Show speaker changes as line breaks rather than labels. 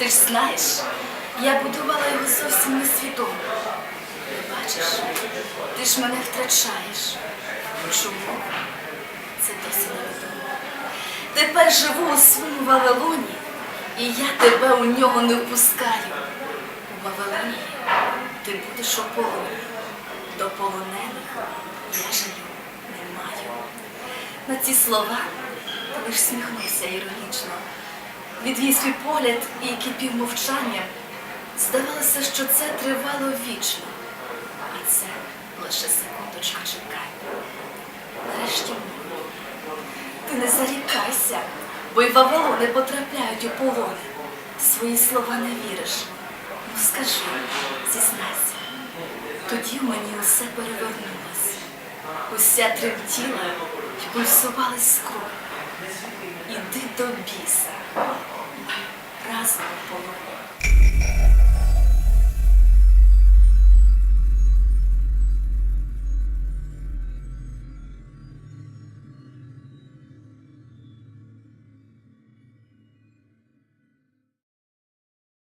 Ти ж знаєш, я будувала його зовсім несвідомо. Ти бачиш, ти ж мене втрачаєш. Чому? Це досі невідомо. Тепер живу у своєму Вавилоні, і я тебе у нього не впускаю. У Вавилоні ти будеш у полоні. До полонених я жалю не маю. На ці слова ти лиш сміхнувся іронічно. Відвів свій погляд і кипів мовчанням. Здавалося, що це тривало вічно. А це лише секундочку чекай. Нарешті мовив. Ти не зарікайся, бо й Вавилони потрапляють у полони. Свої слова не віриш. Ну скажи, зізнайся. Тоді в мені усе перевернулось. Уся тремтіла й пульсувалась кров. Іди до біса.